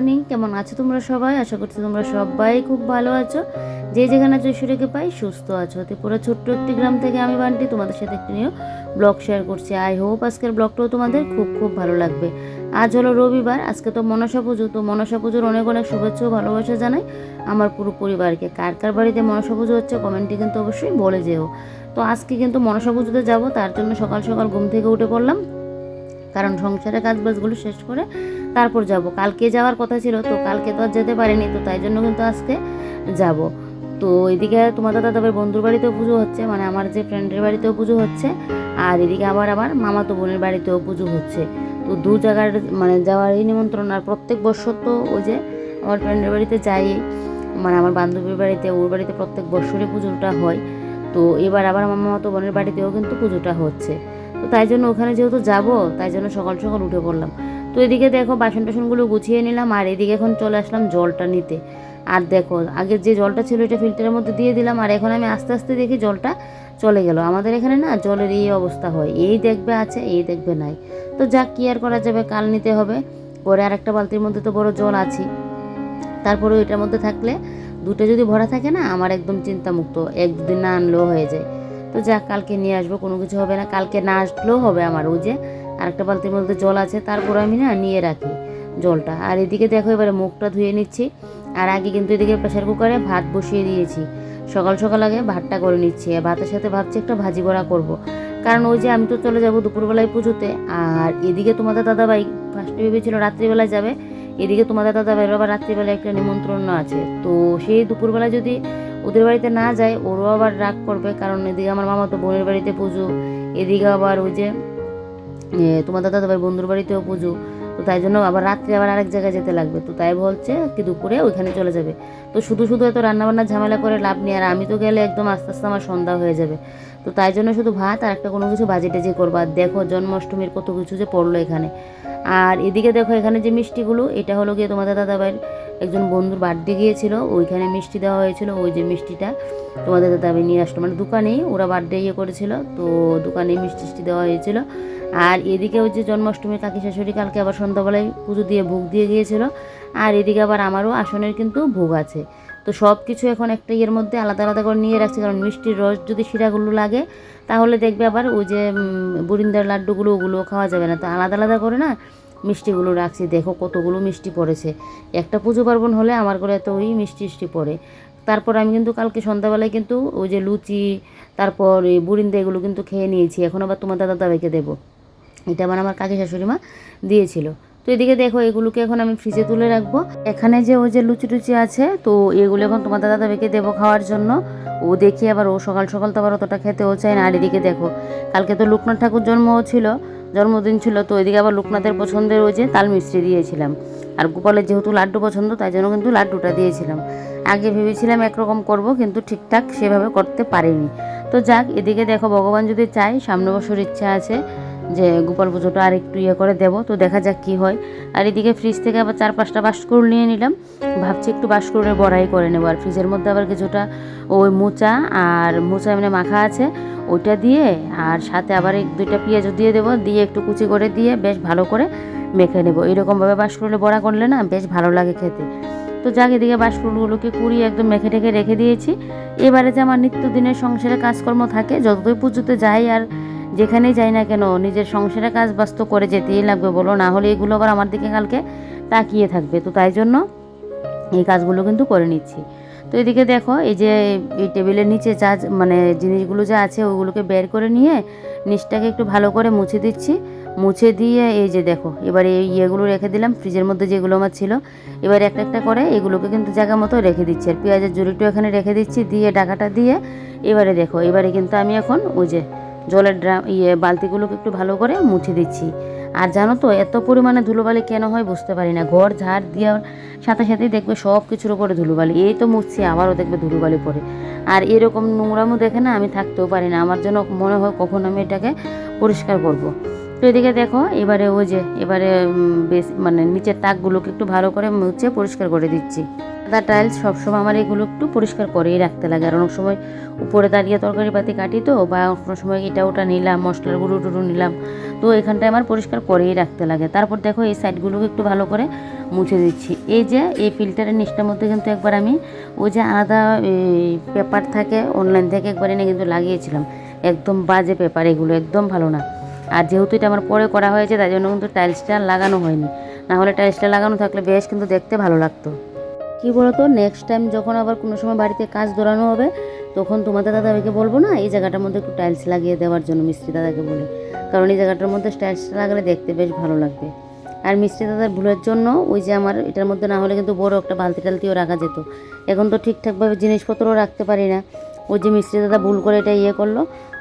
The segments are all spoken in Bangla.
মর্নিং কেমন আছো তোমরা সবাই? আশা করছি তোমরা সবাই খুব ভালো আছো। যে যেখানে আছো ঈশ্বরকে পাই, সুস্থ আছো। পুরো ছোট্ট একটি গ্রাম থেকে আমি বান্টি তোমাদের সাথে একটি নিয়ে ব্লগ শেয়ার করছি। আই হোপ আজকের ব্লগটাও তোমাদের খুব খুব ভালো লাগবে। আজ হলো রবিবার, আজকে তো মনসা পুজো। তো মনসা পুজোর অনেক অনেক শুভেচ্ছা ও ভালোবাসা জানাই আমার পুরো পরিবারকে। কার কার বাড়িতে মনসা পুজো হচ্ছে কমেন্টে কিন্তু অবশ্যই বলে যেও। তো আজকে কিন্তু মনসা পুজোতে যাব, তার জন্য সকাল সকাল ঘুম থেকে উঠে পড়লাম। কারণ সংসারের কাজবাজগুলো শেষ করে তারপর যাব। কালকে যাওয়ার কথা ছিল, তো কালকে তো আর যেতে পারিনি, তো তাই জন্য কিন্তু আজকে যাব। তো এদিকে তোমাদের দাদাবার বন্ধুর বাড়িতেও পুজো হচ্ছে মানে আমার যে ফ্রেন্ডের বাড়িতেও পুজো হচ্ছে, আর এদিকে আবার আমার মামাতো বোনের বাড়িতেও পুজো হচ্ছে। তো দু জায়গার মানে যাওয়ারই নিমন্ত্রণ, আর প্রত্যেক বছর তো ওই যে আমার ফ্রেন্ডের বাড়িতে যাই মানে আমার বান্ধবীর বাড়িতে, ওর বাড়িতে প্রত্যেক বছরই পুজোটা হয়। তো এবার আবার আমার মামাতো বোনের বাড়িতেও কিন্তু পুজোটা হচ্ছে। তো তাই জন্য ওখানে যেহেতু যাব, তাই জন্য সকাল সকাল উঠে পড়লাম। তো এদিকে দেখো বাসন টাসনগুলো গুছিয়ে নিলাম, আর এদিকে এখন চলে আসলাম জলটা নিতে। আর দেখো আগের যে জলটা ছিল এটা ফিল্টারের মধ্যে দিয়ে দিলাম, আর এখন আমি আস্তে আস্তে দেখি জলটা চলে গেল। আমাদের এখানে না জলের এই অবস্থা হয়, এই দেখবে আছে, এই দেখবে নাই। তো যাক, কি আর করা যাবে, কাল নিতে হবে। পরে আর একটা বালতির মধ্যে তো বড় জল আছে তারপরে এটার মধ্যে থাকলে দুটো যদি ভরা থাকে না, আমার একদম চিন্তামুক্ত, এক দুদিন না আনলেও হয়ে যায়। তো যাক, কালকে নিয়ে আসব, কোনো কিছু হবে না। কালকে না আসলেও হবে আমার ওই যে, আরেকটা বালতির মধ্যে জল আছে, তারপর আমি না নিয়ে রাখি জলটা। আর এদিকে দেখো, এবারে মুখটা ধুয়ে নিচ্ছি। আর আগে কিন্তু এদিকে প্রেশার কুকারে ভাত বসিয়ে দিয়েছি। সকাল সকাল আগে ভাতটা করে নিচ্ছি। আর ভাতের সাথে ভাবছি একটা ভাজি বড়া করব। কারণ ওই যে আমি তো চলে যাব দুপুরবেলায় পুজোতে। আর এদিকে তোমাদের দাদাভাই ফার্স্টে ভেবেছিল রাত্রিবেলায় যাবে। এদিকে তোমাদের দাদাভাইয়ের আবার রাত্রিবেলায় একটা নিমন্ত্রণ আছে। তো সেই দুপুরবেলায় যদি ওদের বাড়িতে না যায়, ওরও আবার রাগ করবে, কারণ এদিকে আমার মামা তো বোনের বাড়িতে পুজো, এদিকে আবার ওই যে তোমার দাদা দাদার বন্ধুর বাড়িতেও পুজো, তো তাই জন্য আবার রাত্রে আবার আরেক জায়গায় যেতে লাগবে, তো তাই বলছে কি দুপুরে ওইখানে চলে যাবে। তো শুধু শুধু এত রান্নাবান্না ঝামেলা করে লাভ নেই, আর আমি তো গেলে একদম আস্তে আস্তে আমার সন্ধ্যা হয়ে যাবে। তো তাই জন্য শুধু ভাত আর একটা কোনো কিছু বাজে টেজে করব। আর দেখো জন্মাষ্টমীর কত কিছু যে পড়ল এখানে। আর এদিকে দেখো এখানে যে মিষ্টিগুলো, এটা হলো গিয়ে তোমাদের দাদাভাইয়ের একজন বন্ধুর বার্থডে গিয়েছিল, ওইখানে মিষ্টি দেওয়া হয়েছিল, ওই যে মিষ্টিটা তোমাদের দাদাভাই নিয়ে আসলো মানে দোকানেই ওরা বার্থডে ইয়ে করেছিল, তো দোকানেই মিষ্টি টিষ্টি দেওয়া হয়েছিল। আর এদিকে ওই যে জন্মাষ্টমীর কাকি শাশুড়ি কালকে আবার সন্ধ্যাবেলায় পুজো দিয়ে ভোগ দিয়ে গিয়েছিল, আর এদিকে আবার আমারও আসনের কিন্তু ভোগ আছে। তো সব কিছু এখন একটা ইয়ের মধ্যে আলাদা আলাদা করে নিয়ে রাখছি, কারণ মিষ্টির রস যদি শিরাগুলো লাগে, তাহলে দেখবে আবার ওই যে বরিন্দার লাড্ডুগুলো ওগুলো খাওয়া যাবে না। তো আলাদা আলাদা করে না মিষ্টিগুলো রাখছি। দেখো কতগুলো মিষ্টি পড়েছে। একটা পুজো পার্বণ হলে আমার ঘরে তো ওই মিষ্টি মিষ্টি পড়ে। তারপর আমি কিন্তু কালকে সন্ধ্যাবেলায় কিন্তু ওই যে লুচি, তারপর বুরিন্দা এগুলো কিন্তু খেয়ে নিয়েছি। এখন আবার তোমার দাদা দাদাইকে দেবো। এটা মানে আমার কাকি শাশুড়ি মা দিয়েছিল। তো এদিকে দেখো এগুলোকে এখন আমি ফ্রিজে তুলে রাখব। এখানে যে ওই যে লুচি টুচি আছে, তো এগুলো এখন তোমার দাদা দাদাকে দেবো খাওয়ার জন্য। ও দেখি আবার ও সকাল সকাল তো আবার অতটা খেতেও চায় না। আর এদিকে দেখো, কালকে তো লোকনাথ ঠাকুর জন্মও ছিল। জন্মদিন ছিল তো ওইদিকে আবার লোকনাথের পছন্দের ওই যে তাল মিষ্টি দিয়েছিলাম। আর গোপালের যেহেতু লাড্ডু পছন্দ, তাই জন্য কিন্তু লাড্ডুটা দিয়েছিলাম। আগে ভেবেছিলাম একরকম করব, কিন্তু ঠিকঠাক সেভাবে করতে পারিনি। তো যাক, এদিকে দেখো ভগবান যদি চাই সামনে বছর ইচ্ছা আছে যে গোপাল পুজোটা আর একটু ইয়ে করে দেবো, তো দেখা যাক কি হয়। আর এদিকে ফ্রিজ থেকে আবার চার পাঁচটা বাসকরুল নিয়ে নিলাম। ভাবছি একটু বাসকরুলের বড়াই করে নেব। আর ফ্রিজের মধ্যে আবার কিছুটা ওই মোচা, আর মোচা এমনি মাখা আছে। ওইটা দিয়ে আর সাথে আবার এক দুইটা পেঁয়াজও দিয়ে দেবো। দিয়ে একটু কুচি করে দিয়ে বেশ ভালো করে মেখে নেব। এরকমভাবে বাসকরুলে বড়া করলে না বেশ ভালো লাগে খেতে। তো যাক, এদিকে বাসকরুলগুলোকে কুড়িয়ে একদম মেখে টেখে রেখে দিয়েছি। এবারে যে আমার নিত্যদিনের সংসারে কাজকর্ম থাকে যতই পুজোতে যাই আর যেখানেই যাই না কেন, নিজের সংসারে কাজ বাস্ত করে যেতেই লাগবে বলো। না হলে এগুলো আবার আমার দিকে কালকে তাকিয়ে থাকবে। তো তাই জন্য এই কাজগুলো কিন্তু করে নিচ্ছি। তো এদিকে দেখো, এই যে এই টেবিলের নিচে যা মানে জিনিসগুলো যা আছে ওগুলোকে বের করে নিয়ে নিচটাকে একটু ভালো করে মুছে দিচ্ছি। মুছে দিয়ে এই যে দেখো, এবার এই ইয়েগুলো রেখে দিলাম, ফ্রিজের মধ্যে যেগুলো আমার ছিল। এবার একটা একটা করে এগুলোকে কিন্তু জায়গা মতো রেখে দিচ্ছি। আর পেঁয়াজের জুড়িটা এখানে রেখে দিচ্ছি, দিয়ে ডাকাটা দিয়ে এবারে দেখো, এবারে কিন্তু আমি এখন ওই যে জলের ড্রাম ইয়ে বালতিগুলোকে একটু ভালো করে মুছে দিচ্ছি। আর জানো তো, এত পরিমাণে ধুলোবালি কেন হয় বুঝতে পারি না। ঘর ঝাড় দেওয়ার সাথে সাথেই দেখবে সব কিছুর উপরে ধুলোবালি। এই তো মুছছি, আবারও দেখবে ধুলোবালি পড়ে। আর এরকম নোংরামো দেখে না আমি থাকতেও পারি না। আমার জন্য মনে হয় কখন আমি এটাকে পরিষ্কার করব। তো এদিকে দেখো, এবারে ওই যে, এবারে বেশ মানে নিচের তাকগুলোকে একটু ভালো করে মুছে পরিষ্কার করে দিচ্ছি। সাদা টাইলস সবসময় আমার এগুলো একটু পরিষ্কার করেই রাখতে লাগে। আর অনেক সময় উপরে দাঁড়িয়ে তরকারি পাতি কাটি তো, বা কোনো সময় এটা ওটা নিলাম, মশলার গুঁড়ো টুড়ো নিলাম, তো এখানটায় আমার পরিষ্কার করেই রাখতে লাগে। তারপর দেখো এই সাইডগুলোকে একটু ভালো করে মুছে দিচ্ছি। এই যে এই ফিল্টারের নিচটার মধ্যে কিন্তু একবার আমি ওই যে আলাদা পেপার থাকে অনলাইন থেকে একবার এনে কিন্তু লাগিয়েছিলাম। একদম বাজে পেপার এগুলো, একদম ভালো না। আর যেহেতু এটা আমার পরে করা হয়েছে, তাই জন্য কিন্তু টাইলসটা লাগানো হয়নি। না হলে টাইলসটা লাগানো থাকলে বেশ কিন্তু দেখতে ভালো লাগতো। কি বলতো নেক্সট টাইম যখন আবার কোনো সময় বাড়িতে কাজ দৌড়ানো হবে, তখন তোমাদের দাদাভাইকে বলব না, এই জায়গাটার মধ্যে একটু টাইলস লাগিয়ে দেওয়ার জন্য মিস্ত্রি দাদাকে বলে। কারণ এই জায়গাটার মধ্যে টাইলসটা লাগালে দেখতে বেশ ভালো লাগবে। আর মিস্ত্রি দাদার ভুলের জন্য ওই যে আমার, এটার মধ্যে না হলে কিন্তু বড় একটা বালতি টালতিও রাখা যেত। এখন তো ঠিকঠাকভাবে জিনিসপত্রও রাখতে পারি না। ওই যে মিস্ত্রি দাদা ভুল করে এটা ইয়ে করল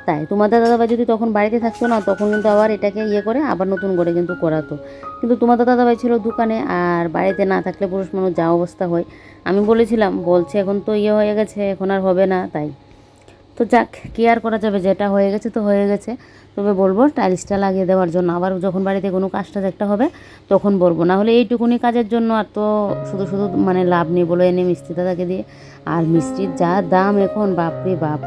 তাই। তোমাদের দাদাভাই যদি তখন বাড়িতে থাকতো না, তখন কিন্তু আবার এটাকে ইয়ে করে আবার নতুন করে কিন্তু করাতো। কিন্তু তোমাদের দাদাভাই ছিল দোকানে, আর বাড়িতে না থাকলে পুরুষ মানুষ যা অবস্থা হয়। আমি বলেছিলাম, বলছে, এখন তো ইয়ে হয়ে গেছে, এখন আর হবে না। তাই। তো যাক, কি আর করা যাবে? যেটা হয়ে গেছে তো হয়ে গেছে। তবে বলব, টাইলসটা লাগিয়ে দেওয়ার জন্য। আবার যখন বাড়িতে কোনো কাজ টাজ একটা হবে, তখন বলব। না হলে এইটুকুনি কাজের জন্য আর তো শুধু শুধু মানে লাভ নেই বলে, এনে মিস্ত্রি দাদাকে দিয়ে। আর মিষ্টির যা দাম এখন, বাপরে বাপ।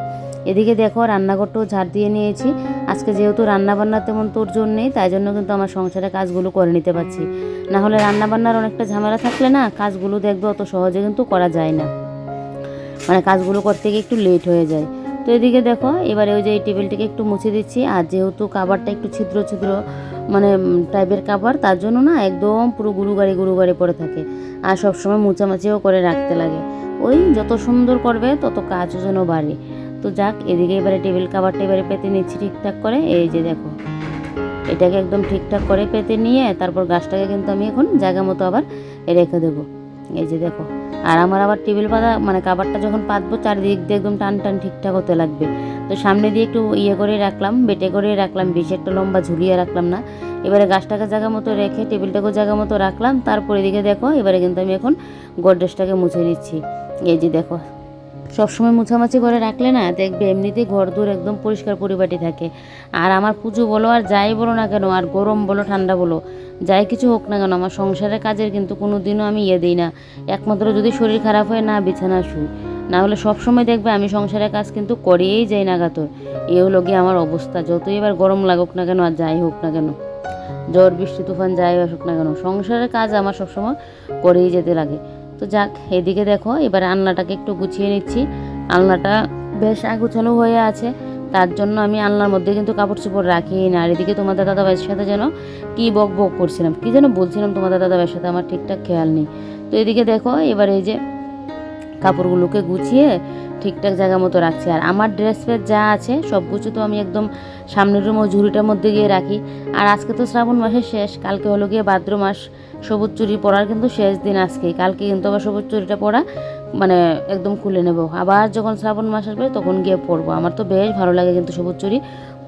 এদিকে দেখো রান্নাঘরটাও ঝাড় দিয়ে নিয়েছি। আজকে যেহেতু রান্নাবান্না তেমন তোর জন্য নেই, তাই জন্য কিন্তু আমার সংসারে কাজগুলো করে নিতে পারছি। না হলে রান্নাবান্নার অনেকটা ঝামেলা থাকলে না, কাজগুলো দেখবে অত সহজে কিন্তু করা যায় না। মানে কাজগুলো করতে গিয়ে একটু লেট হয়ে যায়। তো এদিকে দেখো, এবারে ওই যে এই টেবিলটিকে একটু মুছে দিচ্ছি, আর যেহেতু কাবারটা একটু ছিদ্র ছিদ্র মানে টাইপের কাবার, তার জন্য না একদম পুরো গুরু গাড়ি গুরু গাড়ি পড়ে থাকে। আর সবসময় মুচামাচিও করে রাখতে লাগে। ওই যত সুন্দর করবে, তত কাজও যেন বাড়ে। তো যাক, এদিকে এবারে টেবিল কাভারটা এবারে পেতে নিচ্ছি ঠিকঠাক করে। এই যে দেখো, এটাকে একদম ঠিকঠাক করে পেতে নিয়ে তারপর গাছটাকে কিন্তু আমি এখন জায়গা মতো আবার রেখে দেবো। এই যে দেখো, আর আমার আবার টেবিল পাতা মানে কাবারটা যখন পাতবো চারিদিক দিয়ে একদম টান টান ঠিকঠাক হতে লাগবে। তো সামনে দিয়ে একটু ইয়ে করে রাখলাম, বেটে করে রাখলাম, বেশি একটা লম্বা ঝুলিয়ে রাখলাম না। এবারে গাছটাকে জায়গা মতো রেখে টেবিলটাকেও জায়গা মতো রাখলাম, তারপর এদিকে দেখো, এবারে কিন্তু আমি এখন গডরেজটাকে মুছে নিচ্ছি। এই যে দেখো সবসময় মুছামাছি করে রাখলে না, দেখবে এমনিতেই ঘর দূর একদম পরিষ্কার পরিপাটি থাকে। আর আমার পুজো বলো আর যাই বলো না কেন, আর গরম বলো, ঠান্ডা বলো, যাই কিছু হোক না কেন, আমার সংসারের কাজের কিন্তু কোনো দিনও আমি ইয়ে দিই না। একমাত্র যদি শরীর খারাপ হয়, না, বিছানা শুই। না হলে সবসময় দেখবে আমি সংসারের কাজ কিন্তু করেই যাই না গাতর। এ হলো গিয়ে আমার অবস্থা, যতই এবার গরম লাগুক না কেন, আর যাই হোক না কেন। ঝড়, বৃষ্টি, তুফান, যাই আসুক না কেন, সংসারের কাজ আমার সবসময় করেই যেতে লাগে। তো যাক, এদিকে দেখো, এবার আলনাটাকে একটু গুছিয়ে নিচ্ছি। আলনাটা বেশ আগুছানো হয়ে আছে, তার জন্য আমি আলনার মধ্যে কিন্তু কাপড় চোপড় রাখি না। আর এদিকে তোমাদের দাদা ভাইয়ের সাথে যেন কী বক বক করছিলাম, কী যেন বলছিলাম তোমাদের দাদা ভাইয়ের সাথে, আমার ঠিকঠাক খেয়াল নেই। তো এদিকে দেখো, এবার এই যে কাপড়গুলোকে গুছিয়ে ঠিকঠাক জায়গা মতো রাখছি। আর আমার ড্রেস ফ্রেস যা আছে সব কিছু তো আমি একদম সামনের রুম ও ঝুড়িটার মধ্যে গিয়ে রাখি। আর আজকে তো শ্রাবণ মাসের শেষ, কালকে হলো গিয়ে ভাদ্র মাস। সবুজ চুরি পরার কিন্তু শেষ দিন আজকে কালকে কিন্তু আবার সবুজ চুরিটা পরা মানে একদম খুলে নেব। আবার যখন শ্রাবণ মাস আসবে তখন গিয়ে পরবো। আমার তো বেশ ভালো লাগে কিন্তু সবুজ চুরি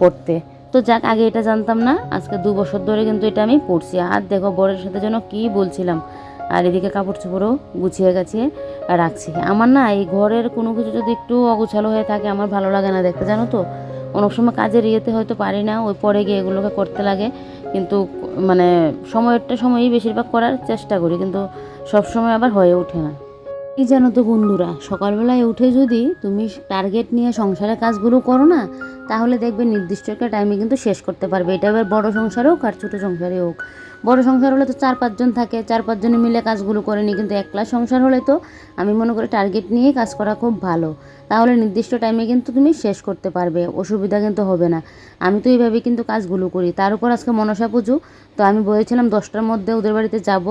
পরতে। তো যাক, আগে এটা জানতাম না, আজকে দু বছর ধরে কিন্তু এটা আমি পড়ছি আর দেখো, বরের সাথে যেন কী বলছিলাম। আর এদিকে কাপড় চোপড়ও গুছিয়ে গাছিয়ে রাখছি। আমার না এই ঘরের কোনো কিছু যদি একটু অগোছালো হয়ে থাকে, আমার ভালো লাগে না দেখতে, জানো তো? অনেক সময় কাজের ইয়েতে হয়তো পারি না, ওই পরে গিয়ে এগুলোকে করতে লাগে। কিন্তু মানে সময়টা সময়ই বেশিরভাগ করার চেষ্টা করি, কিন্তু সব সময় আবার হয়ে ওঠে না। কি জানো তো বন্ধুরা? সকালবেলায় উঠে যদি তুমি টার্গেট নিয়ে সংসারের কাজগুলো করো না, তাহলে দেখবে নির্দিষ্ট একটা টাইমে কিন্তু শেষ করতে পারবে। এটা এবার বড় সংসারে হোক আর ছোটো সংসারে হোক। বড় সংসার হলে তো চার পাঁচজন থাকে চার পাঁচজনে মিলে কাজগুলো করে নিই কিন্তু একলা সংসার হলে তো আমি মনে করি টার্গেট নিয়ে কাজ করা খুব ভালো। তাহলে নির্দিষ্ট টাইমে কিন্তু তুমি শেষ করতে পারবে, অসুবিধা কিন্তু হবে না। আমি তো এইভাবে কিন্তু কাজগুলো করি। তার উপর আজকে মনসা পুজো, তো আমি বলেছিলাম দশটার মধ্যে ওদের বাড়িতে যাব।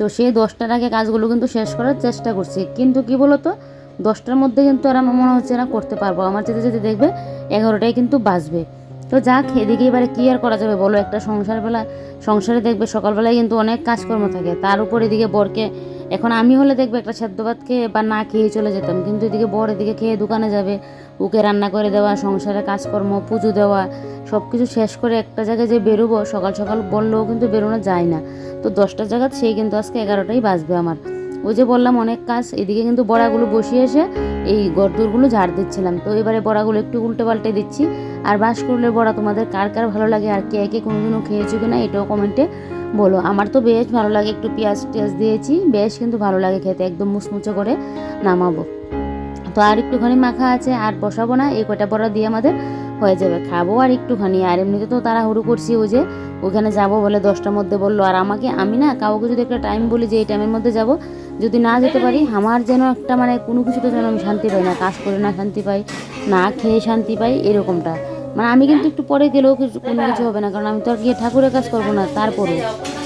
তো সেই দশটার আগে কাজগুলো কিন্তু শেষ করার চেষ্টা করছি। কিন্তু কি বলতো? দশটার মধ্যে কিন্তু আর আমার মনে হচ্ছে না করতে পারব। আমার যেতে যেতে দেখবে এগারোটায় কিন্তু বাজবে। তো যাক, এদিকে এবারে কী আর করা যাবে বলো? একটা সংসার বেলা সংসারে দেখবে সকালবেলায় কিন্তু অনেক কাজকর্ম থাকে। তার উপর এদিকে বরকে এখন আমি হলে দেখবে একটা সেদ্ধ ভাত খেয়ে বা না খেয়ে চলে যেতাম। কিন্তু এদিকে বড় এদিকে খেয়ে দোকানে যাবে, ওকে রান্না করে দেওয়া, সংসারে কাজকর্ম, পুজো দেওয়া সব কিছু শেষ করে একটা জায়গায় যে বেরোবো, সকাল সকাল বললেও কিন্তু বেরোনো যায় না। তো দশটা জায়গা সেই কিন্তু আজকে এগারোটাই বাজবে আমার। ওই যে বললাম অনেক কাজ, এদিকে কিন্তু বড়াগুলো বসিয়ে এসে এই গরদুরগুলো ঝাড় দিচ্ছিলাম। তো এবারে বড়াগুলো একটু উল্টে পাল্টে দিচ্ছি। আর বাঁশকুড়ুলের বড়া তোমাদের কার কার ভালো লাগে আর কে কে কোনোদিনও খেয়েছো কিনা এটাও কমেন্টে বলো। আমার তো বেশ ভালো লাগে, একটু পেঁয়াজ টেয়াজ দিয়েছি, বেশ কিন্তু ভালো লাগে খেতে, একদম মুচমুচে করে নামাবো। তো আর একটুখানি মাখা আছে, আর বসাবো না, এই কটা বড়া দিয়ে আমাদের হয়ে যাবে। খাব আর একটুখানি, আর এমনিতে তো তারা হুড়ু করছি ওই যে, ওখানে যাব বলে দশটার মধ্যে বলল। আর আমাকে, আমি না কাউকে যদি একটা টাইম বলি যে এই টাইমের মধ্যে যাব, যদি না যেতে পারি, আমার যেন একটা মানে কোনো কিছুতে যেন আমি শান্তি পাই না, কাজ করে না শান্তি পাই, না খেয়ে শান্তি পাই, এরকমটা। মানে আমি কিন্তু একটু পরে গেলেও কিছু, কোনো কিছু হবে না, কারণ আমি তো আর গিয়ে ঠাকুরের কাজ করব না তারপরে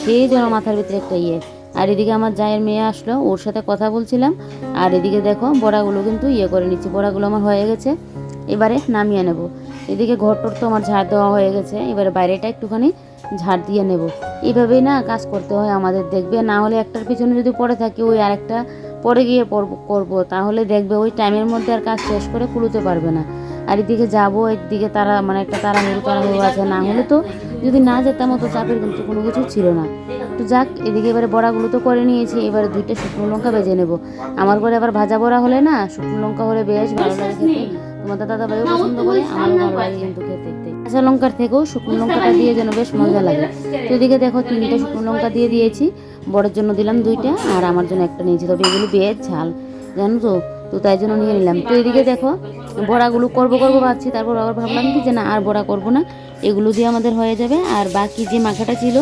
সেই যেন মাথার ভিতরে একটা ইয়ে। আর এদিকে আমার জায়ের মেয়ে আসলো, ওর সাথে কথা বলছিলাম। আর এদিকে দেখো, বড়াগুলো কিন্তু ইয়ে করে নিচ্ছি, বড়াগুলো আমার হয়ে গেছে। এবারে নামিয়ে নেব। এদিকে ঘরটর তো আমার ঝাড় দেওয়া হয়ে গেছে, এবারে বাইরেটা একটুখানি ঝাড় দিয়ে নেব। এইভাবেই না কাজ করতে হয় আমাদের, দেখবে? না হলে একটার পিছনে যদি পড়ে থাকি, ওই আরেকটা পরে গিয়ে করব। তাহলে দেখবে ওই টাইমের মধ্যে আর কাজ শেষ করে কুলোতে পারবে না। আর এদিকে যাব একদিকে তারা মানে একটা তাড়াহুড়ো তাড়াহুড়ো আছে না হলে তো যদি না যেতাম, অত চাপের কিন্তু কোনো কিছু ছিল না। তো যাক, এদিকে এবারে বড়াগুলো তো করে নিয়েছি, এবারে দুইটা শুকনো লঙ্কা বেজে নেব। আমার ঘরে আবার ভাজা বড়া হলে না, শুকনো লঙ্কা হলে বেশ ভালো লাগে খেতে। তোমাদের দাদা ভাইও পছন্দ করে, আমারও ভালো লাগে কিন্তু খেতে। কাঁচা লঙ্কার থেকেও শুকনো লঙ্কাটা দিয়ে যেন বেশ মজা লাগে। তো এদিকে দেখো, তিনটে শুকনো লঙ্কা দিয়ে দিয়েছি। বড়ের জন্য দিলাম দুইটা, আর আমার জন্য একটা নিয়েছি। তবে এগুলো বেশ ঝাল, জানো তো? তো তাই জন্য নিয়ে নিলাম। তো এদিকে দেখো, বড়াগুলো করব করব ভাবছি, তারপর আবার ভাবলাম কি যে না, আর বড়া করব না। এগুলো দিয়ে আমাদের হয়ে যাবে। আর বাকি যে মাখাটা ছিল,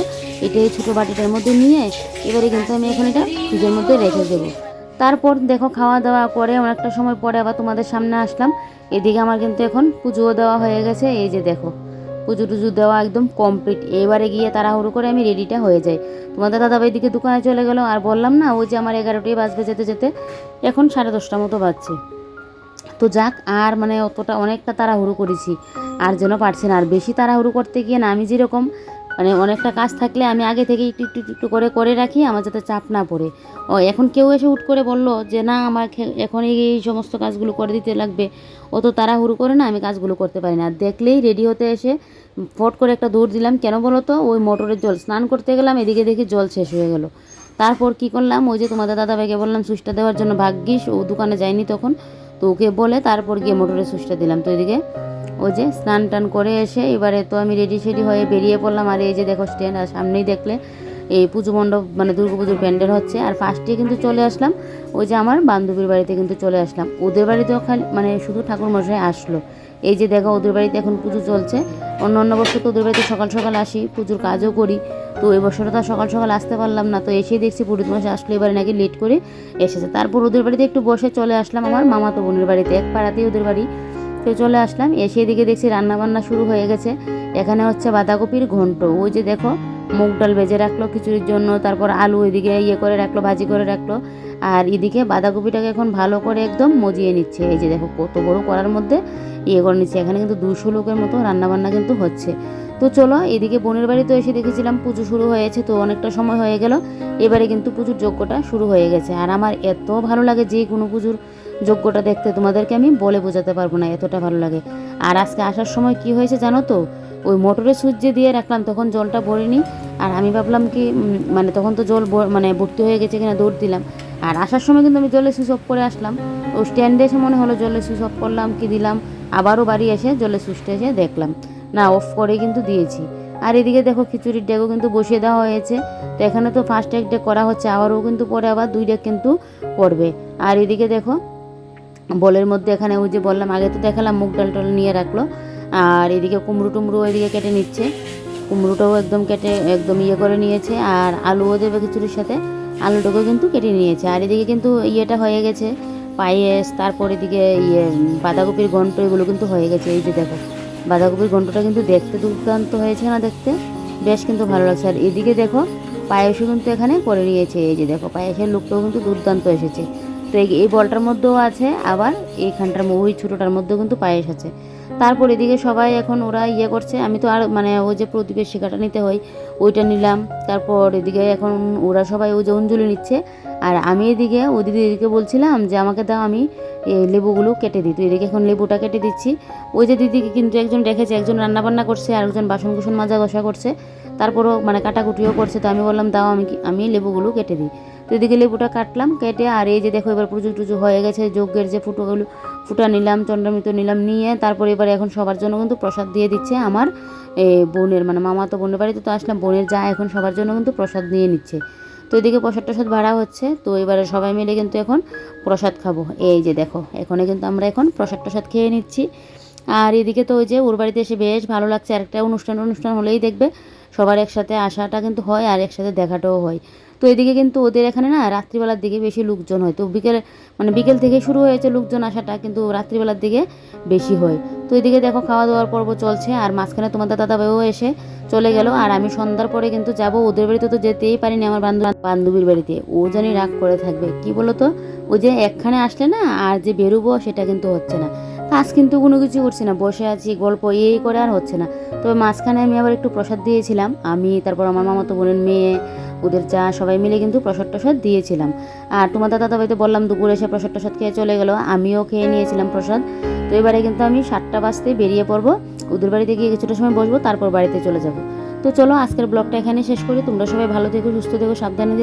এটা এই ছোটো বাটিটার মধ্যে নিয়ে এবারে কিন্তু আমি এখন এটা ফ্রিজের মধ্যে রেখে দেবো। তারপর দেখো, খাওয়া দাওয়া করে অনেকটা সময় পরে আবার তোমাদের সামনে আসলাম। এদিকে আমার কিন্তু এখন পুজোও দেওয়া হয়ে গেছে। এই যে দেখো পুজো টুজো দেওয়া একদম কমপ্লিট এবারে গিয়ে তাড়াহুড়ো করে আমি রেডিটা হয়ে যাই। তোমাদের দাদাভাই দিকে দোকানে চলে গেল, আর বললাম না, ওই যে আমার এগারোটায় বাজবে যেতে যেতে, এখন সাড়ে দশটা মতো বাজছে। তো যাক, আর মানে অতটা অনেকটা তাড়াহুড়ো করেছি, আর যেন পারছে না। আর বেশি তাড়াহুড়ো করতে গিয়ে না, আমি যেরকম মানে অনেকটা কাজ থাকলে আমি আগে থেকে একটু একটু একটু করে করে রাখি, আমার যাতে চাপ না পড়ে। ও, এখন কেউ এসে উঠ করে বলল যে, না, আমার এখন এই সমস্ত কাজগুলো করে দিতে লাগবে। অত তাড়াহুড়ো করে, না, আমি কাজগুলো করতে পারি না। দেখলেই রেডি হতে এসে ফট করে একটা দৌড় দিলাম। কেন বলো তো, ওই মোটরের জল, স্নান করতে গেলাম, এদিকে দেখি জল শেষ হয়ে গেল। তারপর কি করলাম, ওই যে তোমাদের দাদাভাইকে বললাম, সুইচটা দেওয়ার জন্য ভাগ্যিস, ও দোকানে যায়নি তখন। তো ওকে বলে তারপর গিয়ে মোটরের সুইচটা দিলাম তো এদিকে। ওই যে স্নান টান করে এসে এবারে তো আমি রেডি সেডি হয়ে বেরিয়ে পড়লাম। আর এই যে দেখো স্ট্যান্ড আর সামনেই দেখলে এই পুজো মণ্ডপ মানে দুর্গা পুজোর প্যান্ডেল হচ্ছে। আর ফার্স্টে কিন্তু চলে আসলাম, ওই যে আমার বান্ধবীর বাড়িতে কিন্তু চলে আসলাম। ওদের বাড়িতেও খালি মানে শুধু ঠাকুর মশাই আসলো। এই যে দেখো ওদের বাড়িতে এখন পুজো চলছে। অন্য অন্য বছর তো ওদের বাড়িতে সকাল সকাল আসি, পুজোর কাজও করি। তো এই বছরও তো সকাল সকাল আসতে পারলাম না। তো এসেই দেখছি পুরোহিত মশাই আসলো, এবারে নাকি লেট করে এসেছে। তারপর ওদের বাড়িতে একটু বসে চলে আসলাম আমার মামাতো বোনের বাড়িতে, এক পাড়াতেই ওদের বাড়ি। তো চলে আসলাম, এসে এদিকে দেখছি রান্নাবান্না শুরু হয়ে গেছে। এখানে হচ্ছে বাঁধাকপির ঘন্ট। ওই যে দেখো, মুগ ডাল ভেজে রাখল খিচুড়ির জন্য, তারপর আলু এদিকে ইয়ে করে রাখল, ভাজি করে রাখল। আর এদিকে বাঁধাকপিটাকে এখন ভালো করে একদম মজিয়ে নিচ্ছে। এই যে দেখো, কত বড় করার মধ্যে ইয়ে করে নিচ্ছে। এখানে কিন্তু দুশো লোকের মতো রান্নাবান্না কিন্তু হচ্ছে। তো চলো, এদিকে বোনের বাড়িতে এসে দেখেছিলাম পুজো শুরু হয়েছে, তো অনেকটা সময় হয়ে গেল। এবারে কিন্তু পুজোর যজ্ঞটা শুরু হয়ে গেছে। আর আমার এত ভালো লাগে যে কোনো পুজোর যজ্ঞটা দেখতে, তোমাদেরকে আমি বলে বোঝাতে পারব না, এতটা ভালো লাগে। আর আজকে আসার সময় কি হয়েছে জানো তো? ওই মোটরের সুইচ যে দিয়ে রাখলাম, তখন জলটা ভরিনি। আর আমি ভাবলাম কি মানে তখন তো জল মানে ভর্তি হয়ে গেছে কিনা দৌড় দিলাম। আর আসার সময় কিন্তু আমি জলে সুইচ অফ করে আসলাম। ও স্ট্যান্ডে এসে মনে হলো জলে সুইচ অফ করলাম, কি দিলাম? আবারও বাড়ি এসে জলে সুইচটা এসে দেখলাম। না অফ করে কিন্তু দিয়েছি। আর এদিকে দেখো খিচুড়ির ডেকও কিন্তু বসিয়ে দেওয়া হয়েছে। তো এখানে তো ফার্স্ট এক ডেক করা হচ্ছে, আবারও কিন্তু পরে আবার দুই ডেক কিন্তু পড়বে আর এদিকে দেখো, বলের মধ্যে এখানে ওই যে বললাম, আগে তো দেখালাম মুগ ডাল টাল নিয়ে রাখল। আর এদিকে কুমড়ো টুমড়ো এদিকে কেটে নিচ্ছে। কুমড়োটাও একদম কেটে, একদম ইয়ে করে নিয়েছে। আর আলুও দেবে খিচুড়ির সাথে। আলুটাকেও কিন্তু কেটে নিয়েছে। আর এদিকে কিন্তু ইয়েটা হয়ে গেছে, পায়েস, তারপর এদিকে ইয়ে বাঁধাকপির ঘন্ট, এগুলো কিন্তু হয়ে গেছে। এই যে দেখো। বাঁধাকপির ঘন্টটা কিন্তু দেখতে দুর্দান্ত হয়েছে না দেখতে? বেশ কিন্তু ভালো লাগছে। আর এদিকে দেখো, পায়েসও কিন্তু এখানে করে নিয়েছে। এই যে দেখো, পায়েসের লুকটাও কিন্তু দুর্দান্ত এসেছে। তো এই বলটার মধ্যেও আছে, আবার এইখানটার ওই ছোটোটার মধ্যেও কিন্তু পায়েস আছে। তারপর এদিকে সবাই এখন ওরা ইয়ে করছে, আমি তো আর মানে ওই যে প্রদীপের শিকাটা নিতে হয়, ওইটা নিলাম, তারপর এদিকে এখন ওরা সবাই ওই যে অঞ্জলি নিচ্ছে, আর আমি এদিকে, ওই দিদি এদিকে বলছিলাম যে আমাকে দাও আমি এই লেবুগুলো কেটে দিই, তো এদিকে এখন লেবুটা কেটে দিচ্ছি, ওই যে দিদিকে কিন্তু একজন রেখেছে, একজন রান্নাবান্না করছে, আর একজন বাসন কুসন মাজা ঘষা করছে, তারপরও মানে কাটাকুটিও করছে, তো আমি বললাম দাও আমি আমি লেবুগুলো কেটে দিই তো এদিকে লেবুটা কাটলাম, কেটে আর এই যে দেখো এবার পুজো টুজো হয়ে গেছে, যজ্ঞের যে ফুটোগুলো ফুটা নিলাম, চন্দ্রমিত নিলাম নিয়ে তারপরে এবার এখন সবার জন্য কিন্তু প্রসাদ দিয়ে দিচ্ছে আমার বোনের মানে মামা তো বোনের বাড়িতে তো আসলাম, বোনের যা এখন সবার জন্য কিন্তু প্রসাদ নিয়ে নিচ্ছে। তো এদিকে প্রসাদ টসাদ ভাড়া হচ্ছে, তো এবারে সবাই মিলে কিন্তু এখন প্রসাদ খাব। এই যে দেখো, এখানে কিন্তু আমরা এখন প্রসাদ টসাদ খেয়ে নিচ্ছি। আর এদিকে তো ওই যে ওর বাড়িতে এসে বেশ ভালো লাগছে, আর একটা অনুষ্ঠান অনুষ্ঠান হলেই দেখবে সবার একসাথে আসাটা কিন্তু হয়, আর একসাথে দেখাটাও হয়। তো এদিকে কিন্তু ওদের এখানে না রাত্রিবেলার দিকে বেশি লোকজন হয়। তো বিকেল মানে বিকেল থেকে শুরু হয়েছে লোকজন আসাটা, কিন্তু রাত্রিবেলার দিকে বেশি হয়। তো এদিকে দেখো খাওয়া দাওয়ার পর্ব চলছে আর মাঝখানে তোমাদের দাদা ভাইও এসে চলে গেল আর আমি সন্ধ্যার পরে কিন্তু যাব। ওদের বাড়িতে তো যেতেই পারিনি আমার বান্ধব, বান্ধবীর বাড়িতে। ও জানি রাগ করে থাকবে। কি বলো তো ও যে একখানে আসলে না আর যে বেরোবো সেটা কিন্তু হচ্ছে না। কাজ কিন্তু কোনো কিছু করছি না। বসে আছি, গল্প এই করে আর হচ্ছে না। তবে মাঝখানে আমি আবার একটু প্রসাদ দিয়েছিলাম। আমি, তারপর আমার মামাতো বোনের মেয়ে ওদের চা সবাই মিলে কিন্তু প্রসাদ টসাদ দিয়েছিলাম। আর তোমার দাদা দাদাভাই তো বললাম, দুপুরে এসে প্রসাদ টসাদ খেয়ে চলে গেলো। আমিও খেয়ে নিয়েছিলাম প্রসাদ। তো এবারে কিন্তু আমি সাতটা বাজতে বেরিয়ে পড়ব। ওদের বাড়িতে গিয়ে কিছুটা সময় বসবো, তারপর বাড়িতে চলে যাব। তো চলো, আজকের ব্লগটা এখানে শেষ করি। তোমরা সবাই ভালো থেকো, সুস্থ থেকো, সাবধানে